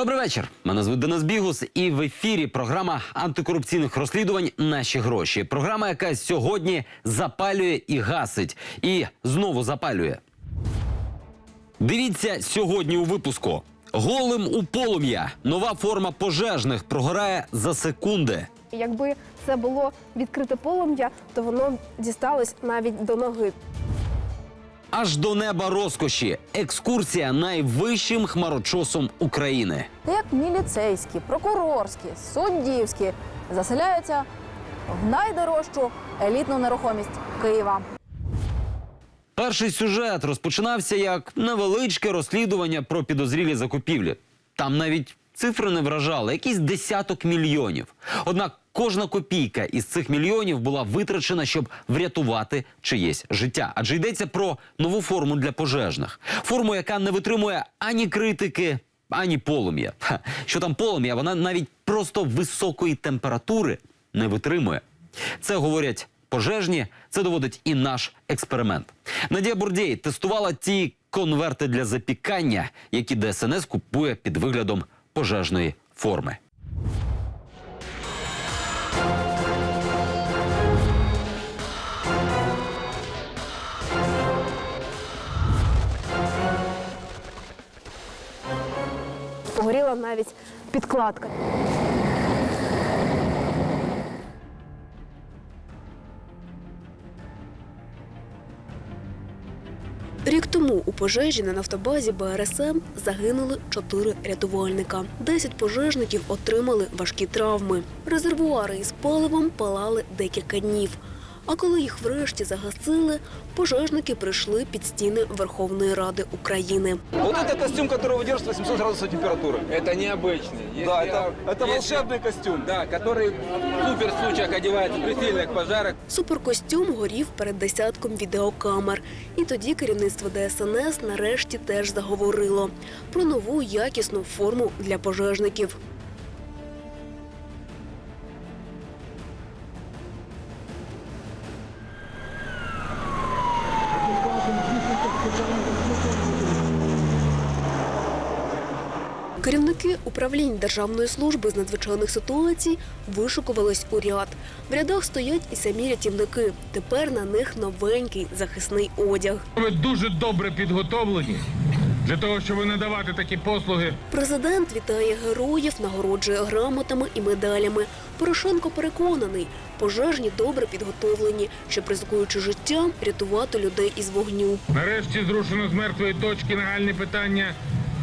Добрий вечір. Мене звуть Денис Бігус, і в ефірі програма антикорупційних розслідувань Наші гроші. Програма, яка сьогодні запалює і гасить, і знову запалює. Дивіться сьогодні у випуску. Голим у полум'я. Нова форма пожежних прогорає за секунди. Якби це було відкрите полум'я, то воно дісталось навіть до ноги. Аж до неба розкоші. Екскурсія найвищим хмарочосом України. як міліцейські, прокурорські, суддівські заселяються в найдорожчу елітну нерухомість Києва. Перший сюжет розпочинався як невеличке розслідування про підозрілі закупівлі. Там навіть цифри не вражали, якийсь десяток мільйонів. Однак кожна копійка із цих мільйонів була витрачена, щоб врятувати чиєсь життя. Адже йдеться про нову форму для пожежних. Форму, яка не витримує ані критики, ані полум'я. Що там полум'я, вона навіть просто високої температури не витримує. Це говорять пожежні, це доводить і наш експеримент. Надія Бурдєй тестувала ті конверти для запікання, які ДСНС купує під виглядом пожежної форми. Погоріла навіть підкладка. Рік тому у пожежі на нафтобазі БРСМ загинули чотири рятувальника. Десять пожежників отримали важкі травми. Резервуари із паливом палали декілька днів. А коли їх врешті загасили, пожежники прийшли під стіни Верховної Ради України. Вот это костюм, который выдерживает 800 градусов температуры. Это необычный. Если- Да, это, это если- волшебный костюм. Да, который в супер случаях одевается при сильных пожарах. Суперкостюм горів перед десятком відеокамер. І тоді керівництво ДСНС нарешті теж заговорило про нову якісну форму для пожежників. Управлінь Державної служби з надзвичайних ситуацій вишукувались у ряд. В рядах стоять і самі рятівники. Тепер на них новенький захисний одяг. Ви дуже добре підготовлені для того, щоб надавати такі послуги. Президент вітає героїв, нагороджує грамотами і медалями. Порошенко переконаний, пожежні добре підготовлені, щоб ризикуючи життям, рятувати людей із вогню. Нарешті зрушено з мертвої точки нагальне питання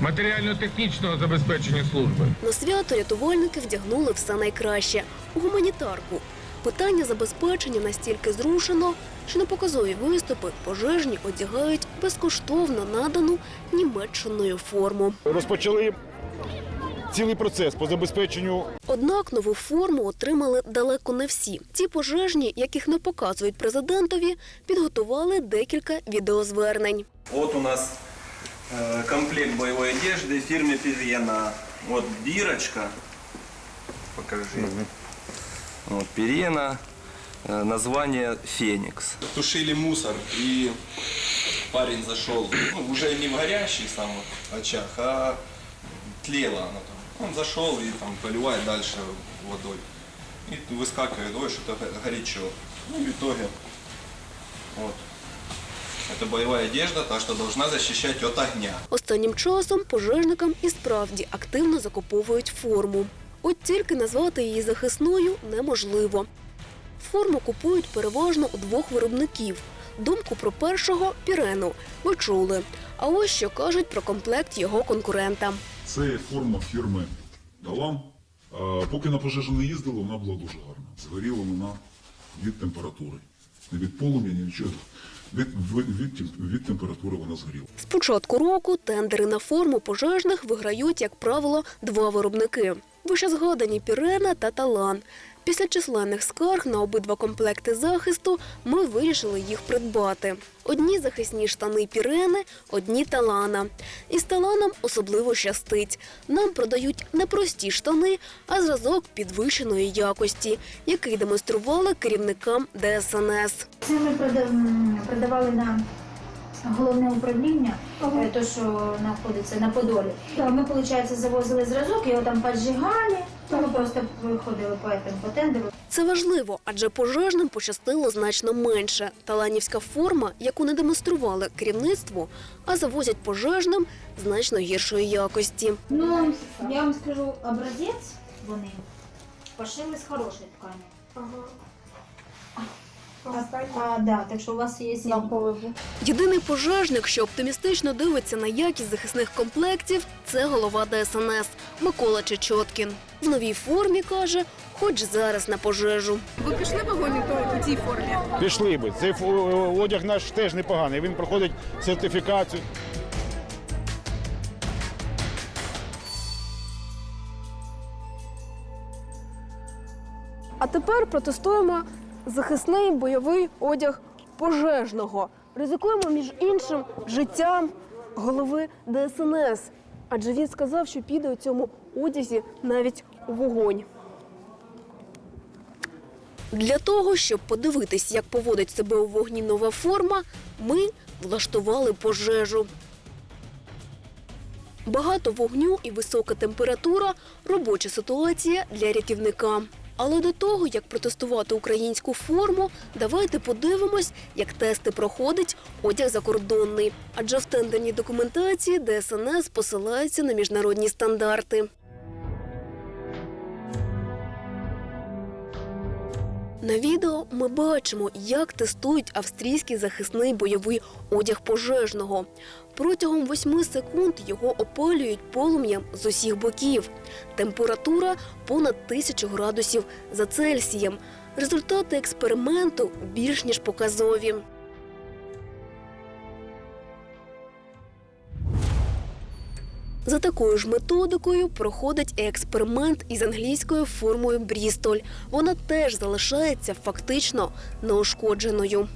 матеріально-технічного забезпечення служби. На свято рятувальники вдягнули все найкраще у гуманітарку. Питання забезпечення настільки зрушено, що на показові виступи пожежні одягають безкоштовно надану Німеччиною форму. розпочали цілий процес по забезпеченню Однак нову форму отримали далеко не всі. Ці пожежні, яких не показують президентові, підготували декілька відеозвернень. Вот у нас комплект боевой одежды фирме Пирена. Вот бирочка. Покажи. Вот Пирена. Э, название Феникс. Тушили мусор и парень зашел, ну, уже не в горящий сам вот очаг, а тлело оно там. Он зашел и там поливает дальше водой. И выскакивает, ой, что-то го- горячо. Ну и в итоге вот это боевая одежда, так что должна защищать от огня. Останнім часом пожежникам і справді активно закуповують форму. От тільки назвати її захисною неможливо. Форму купують переважно у двох виробників. Думку про першого пірену ви чули. А ось що кажуть про комплект його конкурента. Це форма фірми Далам. Поки на пожежу не їздили, вона була дуже гарна. Згоріла вона від температури. Не від полум'я, ні від чого. Від, від, від, температури вона згоріла. З початку року тендери на форму пожежних виграють, як правило, два виробники: вище згадані Пірена та Талан. Після численних скарг на обидва комплекти захисту ми вирішили їх придбати. Одні захисні штани Пірени, одні Талана. І з Таланом особливо щастить. Нам продають не прості штани, а зразок підвищеної якості, який демонстрували керівникам ДСНС. Це ми продавали на головне управління, е, то що знаходиться на Подолі. Е, Ми, виходить, завозили зразок, його там поджигали, то ми просто виходили по, этому, по тендеру. Це важливо, адже пожежним пощастило значно менше. Таланівська форма, яку не демонстрували керівництву, а завозять пожежним значно гіршої якості. Ну, я вам скажу, образець вони пошили з хорошої ткані. А, да, так що у вас є Єдиний пожежник, що оптимістично дивиться на якість захисних комплектів, це голова ДСНС Микола Чечоткін. В новій формі каже, хоч зараз на пожежу. Ви Пішли би. Цей фо- одяг наш теж непоганий. Він проходить сертифікацію. А тепер протестуємо захисний бойовий одяг пожежного. Ризикуємо між іншим життям голови ДСНС. Адже він сказав, що піде у цьому одязі навіть у вогонь. Для того, щоб подивитись, як поводить себе у вогні нова форма, ми влаштували пожежу. Багато вогню і висока температура робоча ситуація для рятівника. Але до того, як протестувати українську форму, давайте подивимось, як тести проходить одяг закордонний. Адже в тендерній документації ДСНС посилається на міжнародні стандарти. На відео ми бачимо, як тестують австрійський захисний бойовий одяг пожежного. Протягом 8 секунд його опалюють полум'ям з усіх боків. Температура понад тисячу градусів за Цельсієм. Результати експерименту більш ніж показові. За такою ж методикою проходить експеримент із англійською формою Брістоль. Вона теж залишається фактично неушкодженою.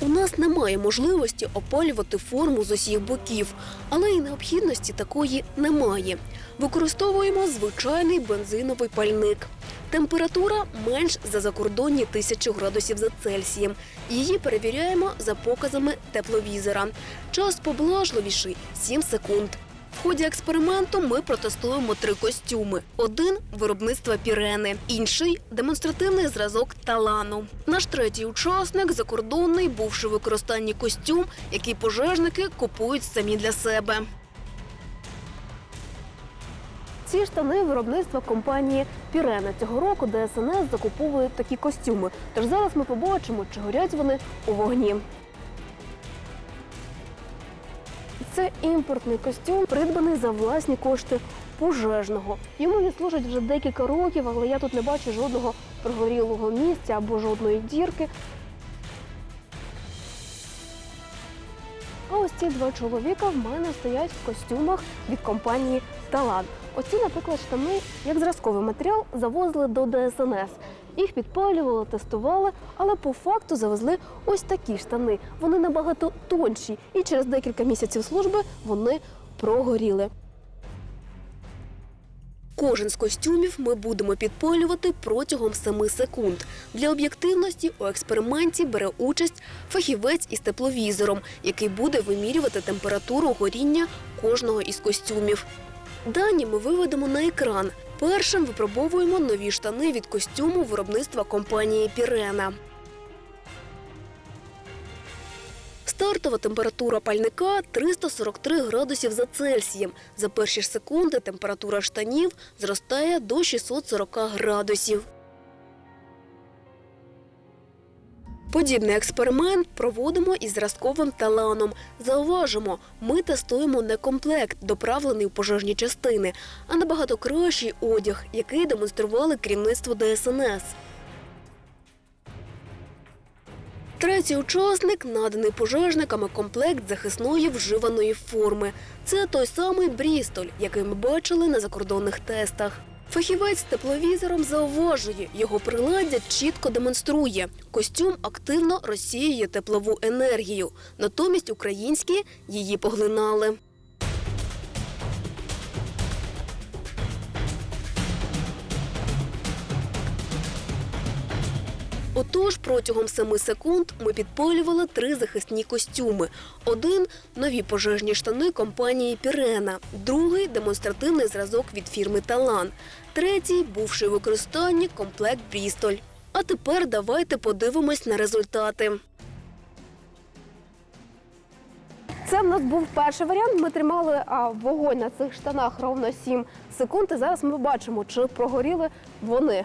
У нас немає можливості опалювати форму з усіх боків, але і необхідності такої немає. Використовуємо звичайний бензиновий пальник. Температура менш за закордонні тисячу градусів за Цельсієм. Її перевіряємо за показами тепловізора. Час поблажливіший 7 секунд. В ході експерименту ми протестуємо три костюми: один виробництва пірени, інший демонстративний зразок талану. Наш третій учасник закордонний, бувши в використанні костюм, який пожежники купують самі для себе. Ці штани виробництва компанії Пірена. Цього року ДСНС закуповує такі костюми. Тож зараз ми побачимо, чи горять вони у вогні. Це імпортний костюм, придбаний за власні кошти пожежного. Йому він служить вже декілька років, але я тут не бачу жодного прогорілого місця або жодної дірки. А ось ці два чоловіка в мене стоять в костюмах від компанії Талан. Оці, наприклад, штани, як зразковий матеріал, завозили до ДСНС. Їх підпалювали, тестували, але по факту завезли ось такі штани. Вони набагато тонші, і через декілька місяців служби вони прогоріли. Кожен з костюмів ми будемо підпалювати протягом 7 секунд. Для об'єктивності у експерименті бере участь фахівець із тепловізором, який буде вимірювати температуру горіння кожного із костюмів. Дані ми виведемо на екран. Першим випробовуємо нові штани від костюму виробництва компанії Пірена. Стартова температура пальника 343 градусів за Цельсієм. За перші ж секунди температура штанів зростає до 640 градусів. Подібний експеримент проводимо із зразковим таланом. Зауважимо, ми тестуємо не комплект, доправлений у пожежні частини, а набагато кращий одяг, який демонстрували керівництво ДСНС. Третій учасник наданий пожежниками комплект захисної вживаної форми. Це той самий Брістоль, який ми бачили на закордонних тестах. Фахівець з тепловізором зауважує, його приладдя чітко демонструє. Костюм активно розсіює теплову енергію. Натомість українські її поглинали. Отож, протягом 7 секунд ми підпалювали три захисні костюми. Один нові пожежні штани компанії Пірена, другий демонстративний зразок від фірми Талан, третій бувший використанні комплект Брістоль. А тепер давайте подивимось на результати. Це в нас був перший варіант. Ми тримали вогонь на цих штанах ровно 7 секунд. І зараз ми бачимо, чи прогоріли вони.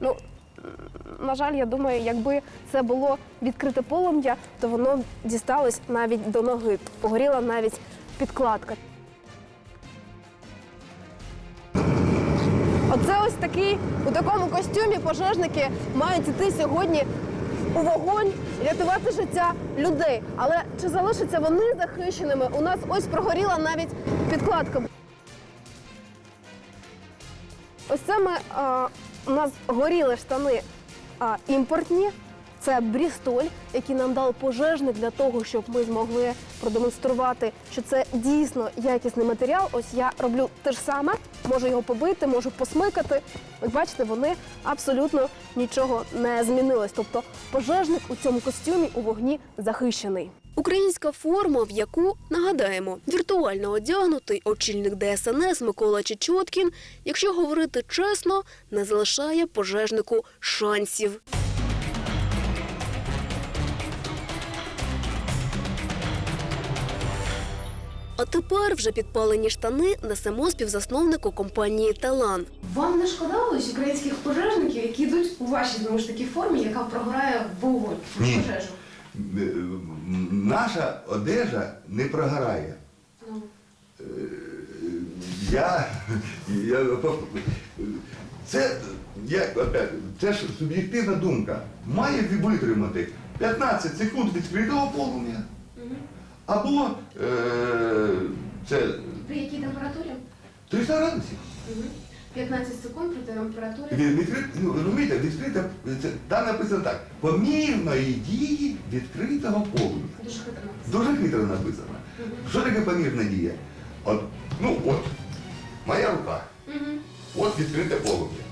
Ну, на жаль, я думаю, якби це було відкрите полум'я, то воно дісталось навіть до ноги. Погоріла навіть підкладка. Оце ось такий у такому костюмі пожежники мають іти сьогодні у вогонь рятувати життя людей. Але чи залишаться вони захищеними? У нас ось прогоріла навіть підкладка. Ось це ми а, у нас горіли штани а, імпортні. Це Брістоль, який нам дав пожежник для того, щоб ми змогли продемонструвати, що це дійсно якісний матеріал. Ось я роблю те ж саме, можу його побити, можу посмикати. Як бачите, вони абсолютно нічого не змінилось. Тобто пожежник у цьому костюмі у вогні захищений. Українська форма, в яку нагадаємо, віртуально одягнутий очільник ДСНС Микола Чечоткін, якщо говорити чесно, не залишає пожежнику шансів. А тепер вже підпалені штани несемо співзасновнику компанії Талан. Вам не шкода ось українських пожежників, які йдуть у вашій знову ж таки формі, яка прогорає в вогонь в пожежу? Наша одежа не прогорає. Ну. Е, Я, я це, опять, це ж суб'єктивна думка. Має витримати 15 секунд відкритого полум'я. Або е, це При якій температурі? 300 градусів. 15 секунд при температурі. Від, відкрит, ну, розумієте, відкрита, це, там написано так, помірної дії відкритого полум'я. Дуже хитро. Дуже хитро написано. Що таке помірна дія? От, ну от, моя рука. От відкрите полум'я.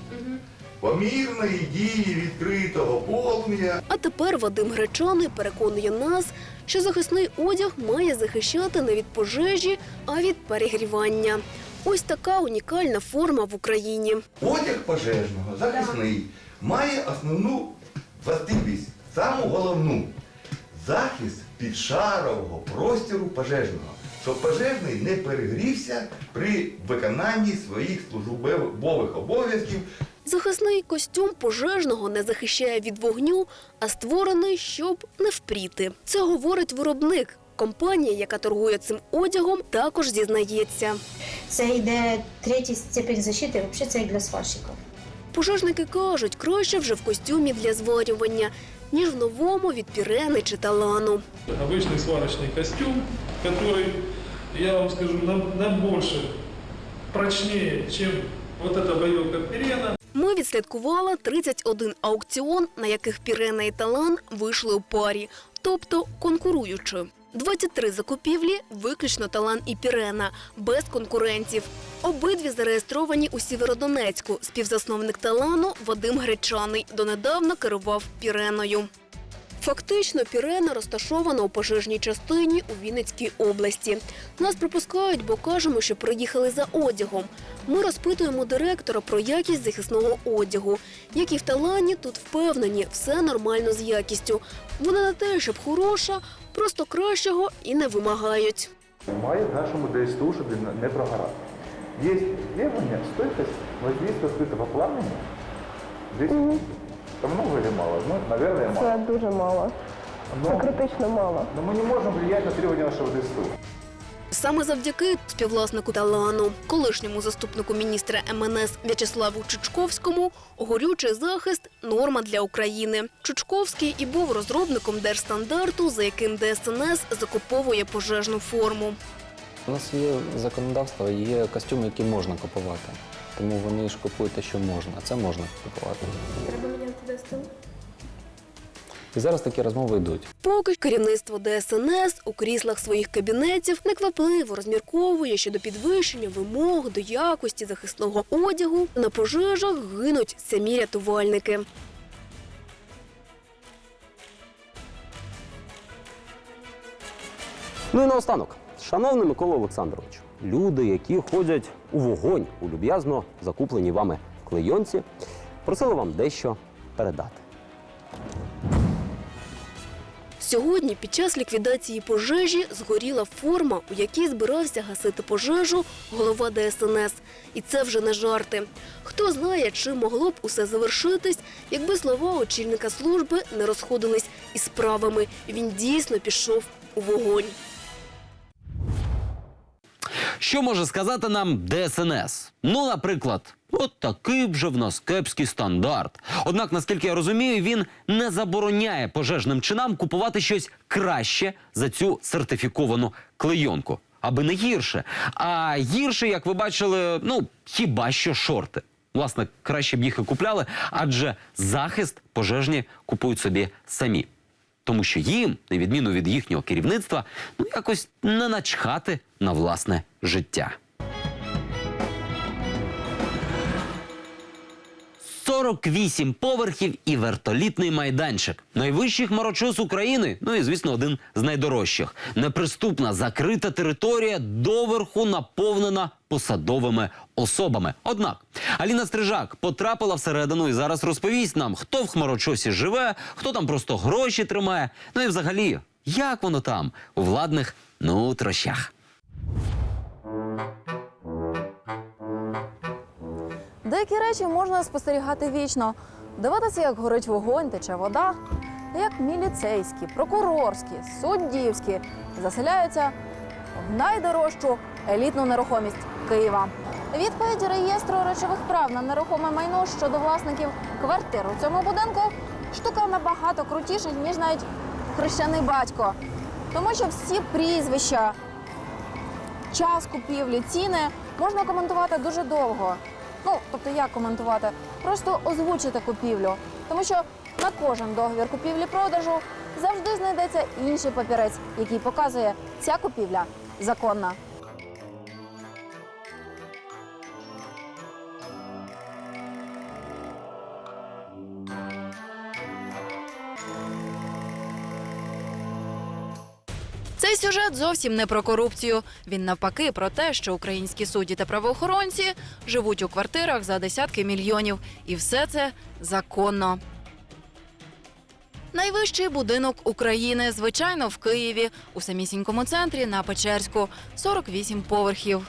Помірної дії відкритого полум'я. А тепер Вадим Гречаний переконує нас, що захисний одяг має захищати не від пожежі, а від перегрівання. Ось така унікальна форма в Україні. Одяг пожежного, захисний, має основну властивість, саму головну захист підшарового простору пожежного, щоб пожежний не перегрівся при виконанні своїх службових обов'язків Захисний костюм пожежного не захищає від вогню, а створений, щоб не впріти. Це говорить виробник Компанія, яка торгує цим одягом, також зізнається. Це йде третій степень защити, взагалі це як для сварщиків. Пожежники кажуть, краще вже в костюмі для зварювання, ніж в новому від пірени чи талану. Обычный сварочный костюм, который, я вам скажу, нам, нам больше прочнее, чем вот эта боевка Перена. Ми відслідкували 31 аукціон, на яких Пірена і Талан вийшли у парі, тобто конкуруючи. 23 закупівлі виключно Талан і Пірена, без конкурентів. Обидві зареєстровані у Сєвєродонецьку. Співзасновник Талану Вадим Гречаний донедавна керував Піреною. Фактично, Пірена розташована у пожежній частині у Вінницькій області. Нас пропускають, бо кажемо, що приїхали за одягом. Ми розпитуємо директора про якість захисного одягу. Як і в Талані, тут впевнені, все нормально з якістю. Вона не те, щоб хороша, просто кращого і не вимагають. Має в нашому ДСТУ, щоб він не прогорав. Є требования, стойкость воздействия открытого пламени. Здесь это много или мало? Ну, наверное, мало. Це дуже мало. Це Но, критично мало. но мы не можем влиять на требования нашего ДСТУ. Саме завдяки співвласнику Талану, колишньому заступнику міністра МНС В'ячеславу Чучковському, горючий захист норма для України. Чучковський і був розробником держстандарту, за яким ДСНС закуповує пожежну форму. У нас є законодавство, є костюми, які можна купувати. Тому вони ж купують те, що можна, а це можна купувати. Треба міняти ДСТУ? І зараз такі розмови йдуть. Поки керівництво ДСНС у кріслах своїх кабінетів неквапливо розмірковує щодо підвищення вимог до якості захисного одягу. На пожежах гинуть самі рятувальники. Ну і наостанок, шановний Микола Олександрович, люди, які ходять у вогонь у люб'язно закуплені вами клейонці, просили вам дещо передати. Сьогодні під час ліквідації пожежі згоріла форма, у якій збирався гасити пожежу голова ДСНС. І це вже не жарти. Хто знає, чи могло б усе завершитись, якби слова очільника служби не розходились із справами. Він дійсно пішов у вогонь. Що може сказати нам ДСНС? Ну, наприклад, от такий вже в нас кепський стандарт. Однак, наскільки я розумію, він не забороняє пожежним чинам купувати щось краще за цю сертифіковану клейонку. Аби не гірше. А гірше, як ви бачили, ну хіба що шорти. Власне, краще б їх і купляли, адже захист пожежні купують собі самі. Тому що їм, на відміну від їхнього керівництва, ну якось не начхати на власне життя. 48 поверхів і вертолітний майданчик. Найвищий хмарочос України. Ну і звісно, один з найдорожчих. Неприступна закрита територія доверху наповнена посадовими особами. Однак Аліна Стрижак потрапила всередину і зараз розповість нам, хто в хмарочосі живе, хто там просто гроші тримає. Ну і взагалі, як воно там у владних нутрощах. Деякі речі можна спостерігати вічно, дивитися, як горить вогонь, тече вода, як міліцейські, прокурорські, суддівські заселяються в найдорожчу елітну нерухомість Києва. Відповідь реєстру речових прав на нерухоме майно щодо власників квартир у цьому будинку штука набагато крутіша, ніж навіть хрещений батько. Тому що всі прізвища, час купівлі, ціни можна коментувати дуже довго. Ну, тобто як коментувати? Просто озвучити купівлю. Тому що на кожен договір купівлі-продажу завжди знайдеться інший папірець, який показує, ця купівля законна. Сюжет зовсім не про корупцію. Він навпаки про те, що українські судді та правоохоронці живуть у квартирах за десятки мільйонів, і все це законно. Найвищий будинок України, звичайно, в Києві, у самісінькому центрі на Печерську, 48 поверхів.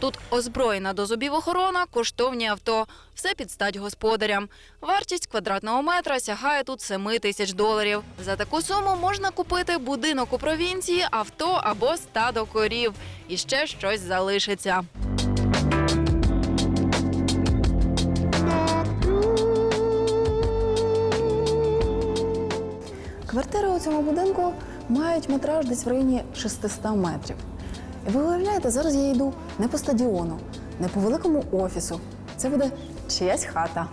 Тут озброєна до зубів охорона, коштовні авто. Все під стать господарям. Вартість квадратного метра сягає тут 7 тисяч доларів. За таку суму можна купити будинок у провінції, авто або стадо корів. І ще щось залишиться. Квартири у цьому будинку мають метраж десь в районі 600 метрів. Ви уявляєте, зараз я йду не по стадіону, не по великому офісу. Це буде чиясь хата.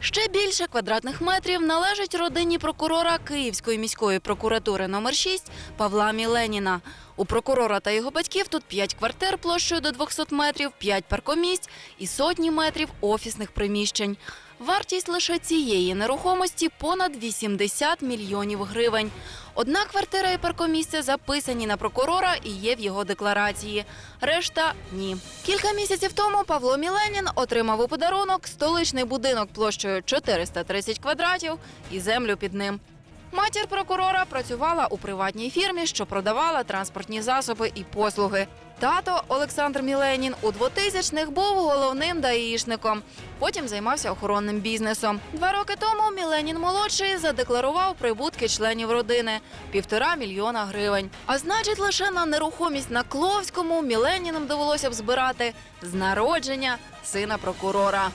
Ще більше квадратних метрів належить родині прокурора Київської міської прокуратури номер 6 Павла Міленіна. У прокурора та його батьків тут 5 квартир площею до 200 метрів, 5 паркомісць і сотні метрів офісних приміщень. Вартість лише цієї нерухомості понад 80 мільйонів гривень. Одна квартира і паркомісця записані на прокурора і є в його декларації. Решта ні. Кілька місяців тому Павло Міленін отримав у подарунок столичний будинок площею 430 квадратів і землю під ним. Матір прокурора працювала у приватній фірмі, що продавала транспортні засоби і послуги. Тато Олександр Міленін у 2000-х був головним даїшником. Потім займався охоронним бізнесом. Два роки тому Міленін молодший задекларував прибутки членів родини півтора мільйона гривень. А значить, лише на нерухомість на Кловському Міленінам довелося б збирати з народження сина прокурора.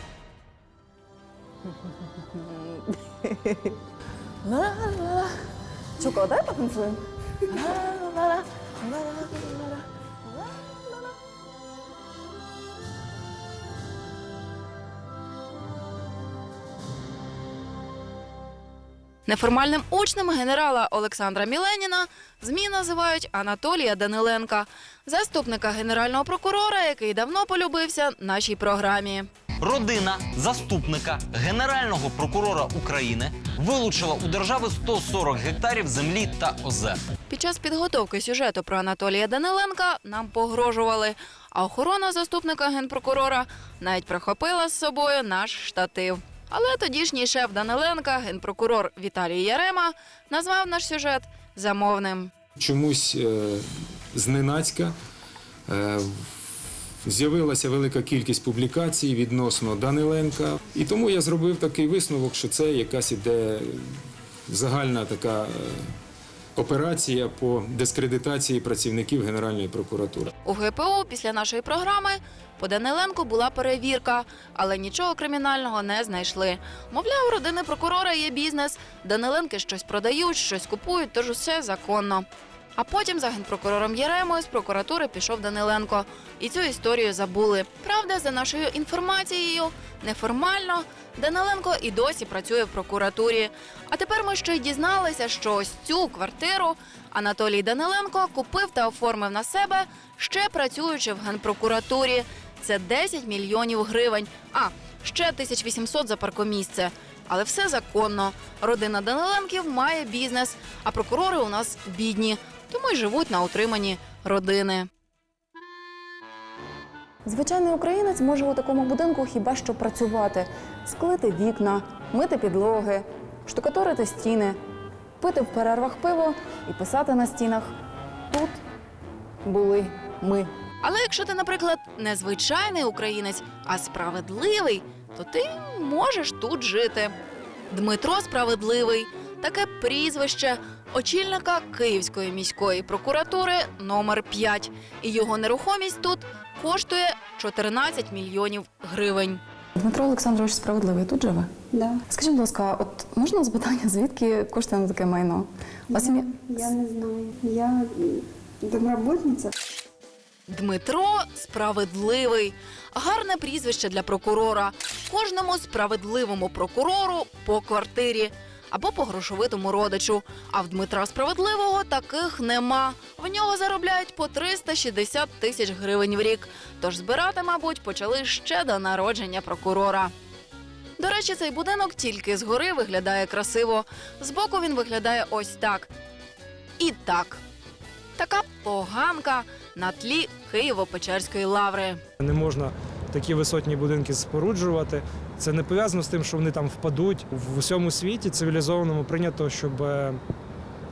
Ла-ла-ла. Дай потанцюємо. Неформальним учнем генерала Олександра Міленіна ЗМІ називають Анатолія Даниленка, заступника генерального прокурора, який давно полюбився нашій програмі. Родина заступника генерального прокурора України вилучила у держави 140 гектарів землі та озер. Під час підготовки сюжету про Анатолія Даниленка нам погрожували, а охорона заступника генпрокурора навіть прихопила з собою наш штатив. Але тодішній шеф Даниленка, генпрокурор Віталій Ярема, назвав наш сюжет замовним. Чомусь е, зненацька е, з'явилася велика кількість публікацій відносно Даниленка. І тому я зробив такий висновок, що це якась іде загальна така е, операція по дискредитації працівників Генеральної прокуратури. У ГПУ після нашої програми по Даниленку була перевірка, але нічого кримінального не знайшли. Мовляв, у родини прокурора є бізнес, Даниленки щось продають, щось купують, тож усе законно. А потім за генпрокурором Єремою з прокуратури пішов Даниленко. І цю історію забули. Правда, за нашою інформацією, неформально Даниленко і досі працює в прокуратурі. А тепер ми ще й дізналися, що ось цю квартиру Анатолій Даниленко купив та оформив на себе, ще працюючи в генпрокуратурі. Це 10 мільйонів гривень. А ще 1800 за паркомісце. Але все законно. Родина Даниленків має бізнес, а прокурори у нас бідні, тому й живуть на утриманні родини. Звичайний українець може у такому будинку хіба що працювати, склити вікна, мити підлоги, штукатурити стіни, пити в перервах пиво і писати на стінах. Тут були ми. Але якщо ти, наприклад, не звичайний українець, а справедливий, то ти можеш тут жити. Дмитро Справедливий таке прізвище очільника Київської міської прокуратури номер 5 І його нерухомість тут коштує 14 мільйонів гривень. Дмитро Олександрович справедливий тут живе? Да. Скажіть, будь ласка, от можна запитання, звідки коштує на таке майно? У вас ім'я? Я не знаю. Я м, домработница. Дмитро справедливий. Гарне прізвище для прокурора. Кожному справедливому прокурору по квартирі або по грошовитому родичу. А в Дмитра Справедливого таких нема. В нього заробляють по 360 тисяч гривень в рік. Тож збирати, мабуть, почали ще до народження прокурора. До речі, цей будинок тільки згори виглядає красиво. Збоку він виглядає ось так. І так. Така поганка на тлі Києво-Печерської лаври. Не можна такі висотні будинки споруджувати. Це не пов'язано з тим, що вони там впадуть. В усьому світі цивілізованому прийнято, щоб е,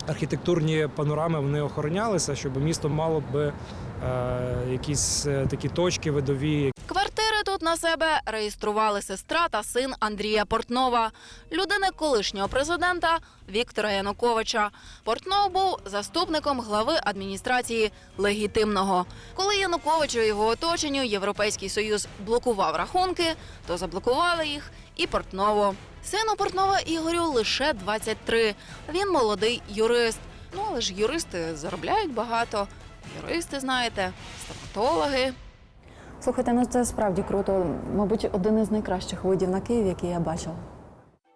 архітектурні панорами вони охоронялися, щоб місто мало б е, якісь е, такі точки видові, Квартири тут на себе реєстрували сестра та син Андрія Портнова, людини колишнього президента Віктора Януковича. Портнов був заступником глави адміністрації легітимного. Коли Януковичу і його оточенню Європейський Союз блокував рахунки, то заблокували їх і Портнову. Сину Портнова Ігорю лише 23. Він молодий юрист. Ну але ж юристи заробляють багато. Юристи, знаєте, стоматологи. Слухайте, ну це справді круто. Мабуть, один із найкращих видів на Київ, який я бачила.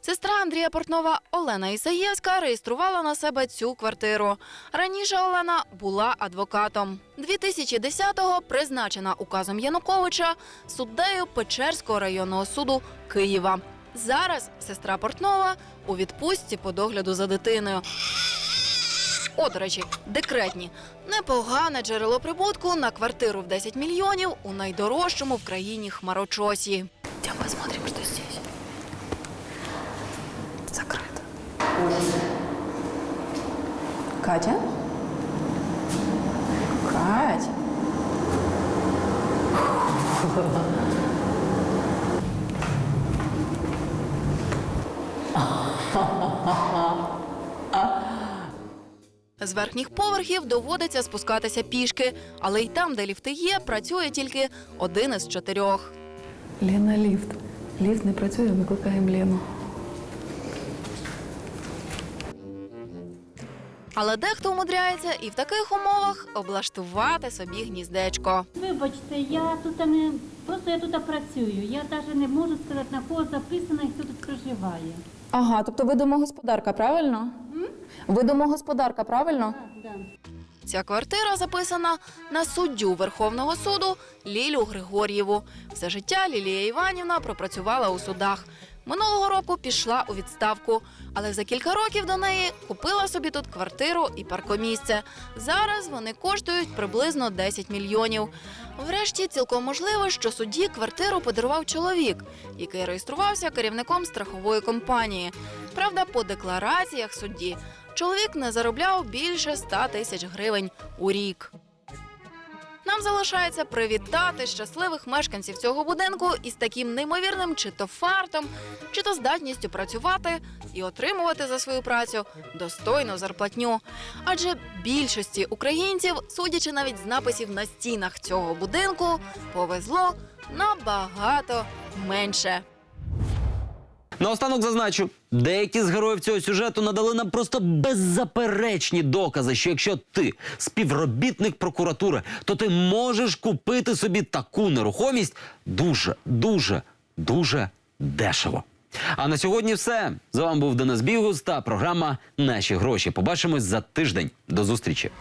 Сестра Андрія Портнова Олена Ісаєвська реєструвала на себе цю квартиру. Раніше Олена була адвокатом. 2010-го призначена указом Януковича суддею Печерського районного суду Києва. Зараз сестра Портнова у відпустці по догляду за дитиною. О, до речі, декретні. Непогане джерело прибутку на квартиру в 10 мільйонів у найдорожчому в країні хмарочосі. Йдемо посмотрим, що здесь. Закрито. Катя? Кать? З верхніх поверхів доводиться спускатися пішки, але й там, де ліфти є, працює тільки один із чотирьох. Лена, ліфт. Ліфт не працює, викликаємо Лену. Але дехто умудряється і в таких умовах облаштувати собі гніздечко. Вибачте, я тут не просто я тут працюю. Я навіть не можу сказати на кого записано і хто тут проживає. Ага, тобто ви домогосподарка, правильно? Ви домогосподарка, правильно? Ця квартира записана на суддю Верховного суду Лілю Григор'єву. Все життя Лілія Іванівна пропрацювала у судах. Минулого року пішла у відставку, але за кілька років до неї купила собі тут квартиру і паркомісце. Зараз вони коштують приблизно 10 мільйонів. Врешті цілком можливо, що судді квартиру подарував чоловік, який реєструвався керівником страхової компанії. Правда, по деклараціях судді чоловік не заробляв більше 100 тисяч гривень у рік. Нам залишається привітати щасливих мешканців цього будинку із таким неймовірним чи то фартом, чи то здатністю працювати і отримувати за свою працю достойну зарплатню. Адже більшості українців, судячи навіть з написів на стінах цього будинку, повезло набагато менше. Наостанок зазначу, деякі з героїв цього сюжету надали нам просто беззаперечні докази, що якщо ти співробітник прокуратури, то ти можеш купити собі таку нерухомість дуже, дуже, дуже дешево. А на сьогодні все. З вами був Денис Бігус та програма Наші гроші. Побачимось за тиждень. До зустрічі.